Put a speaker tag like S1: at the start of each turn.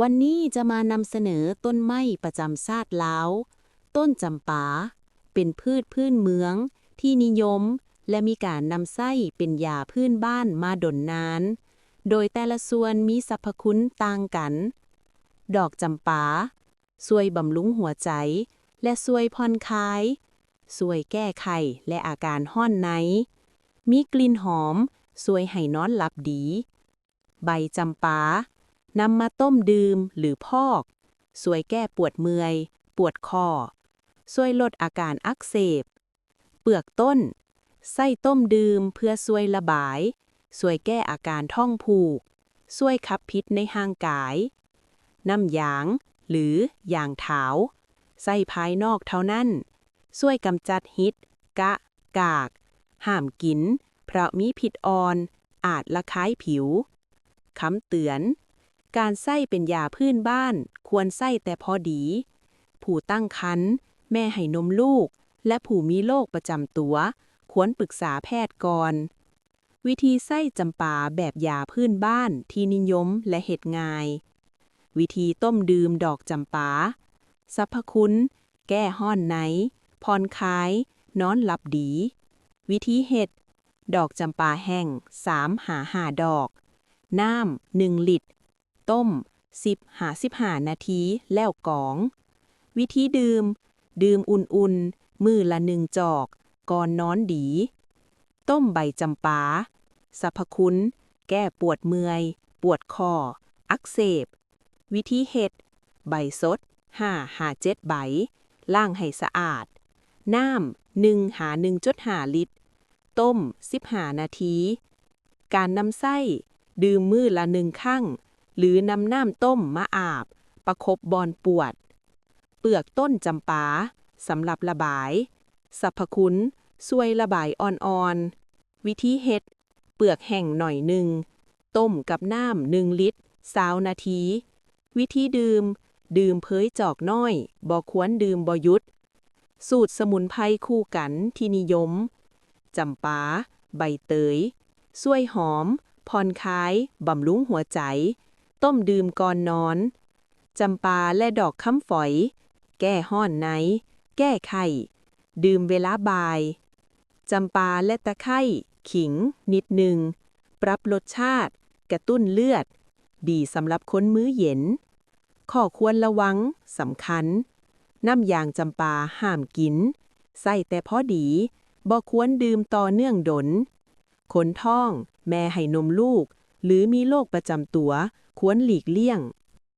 S1: วันนี้จะมานำเสนอต้นไม้ประจำชาติลาว ต้นจำปา เป็นพืชพื้นเมือง ที่นิยม และมีการนำไส้เป็นยาพื้นบ้านมาดนนาน โดยแต่ละส่วนมีสรรพคุณต่างกัน ดอกจำปาช่วยบำรุงหัวใจ และช่วยผ่อนคลายช่วยแก้ไขและอาการห้อนใน มีกลิ่นหอมช่วยให้นอนหลับดี ใบจำปา นำมาต้มดื่มหรือพอกช่วยแก้ปวดเมื่อย ปวดคอช่วยลดอาการอักเสบ เปลือกต้นใส่ต้มดื่มเพื่อช่วยระบายช่วยแก้อาการท้องผูกช่วยขับพิษในห่างกาย น้ำยาง หรือยางเถาใส่ภายนอกเท่านั้นช่วยกำจัดฮิต กะ กาก ห้ามกิน เพราะมีพิษอ่อน อาจละคายผิวคำเตือน การใส่เป็นยาพื้นบ้าน ควรใส่แต่พอดี ผู้ตั้งครรภ์แม่ให้นมลูก และผู้มีโรคประจำตัว ควรปรึกษาแพทย์ก่อน วิธีใส่จำปาแบบยาพื้นบ้านที่นิยมและเห็ดง่าย วิธีต้มดื่มดอกจำปาสรรพคุณ แก้ห้อนในผ่อนคลาย นอนหลับดี วิธีเห็ด ดอกจำปาแห้ง3หาหาดอก น้ำ1ลิตร ต้ม 10หา15 นาทีแล้วกอง วิธีดื่ม ดื่มอุ่นๆ มือละหนึ่งจอก ก่อนนอนดี ต้มใบจำปาสรรพคุณ แก้ปวดเมื่อย ปวดคอ อักเสบ วิธีเห็ด ใบสด5หา7ใบล้างให้สะอาด น้ำ1หา1.5ลิตร ต้ม15นาที การนำไส้ ดื่มมือละหนึ่งข้าง หรือนำน้ำต้มมาอาบ ประคบบอนปวด เปลือกต้นจำปาสำหรับระบายสรรพคุณช่วยระบายอ่อนๆ วิธีเฮ็ด เปลือกแห้งหน่อยหนึ่ง ต้มกับน้ำหนึ่งลิตรสาวนาที วิธีดื่ม ดื่มเพยจอกน้อย บ่ควรดื่มบ่หยุด สูตรสมุนไพรคู่กันที่นิยม จำปา ใบเตยช่วยหอม ผ่อนคลาย บำรุงหัวใจ ต้มดื่มก่อนนอนจำปาและดอกค้ำฝอย แก้ห้อนในแก้ไข้ดื่มเวลาบ่ายจำปาและตะไคร้ขิง นิดหนึ่ง ปรับรสชาติ กระตุ้นเลือด ดีสำหรับคนมื้อเย็น ข้อควรระวังสำคัญ น้ำยางจำปาห้ามกิน ใส่แต่พอดีบ่ควรดื่มต่อเนื่องดนคนท้อง แม่ให้นมลูก หรือมีโรคประจำตัว ควรหลีกเลี่ยง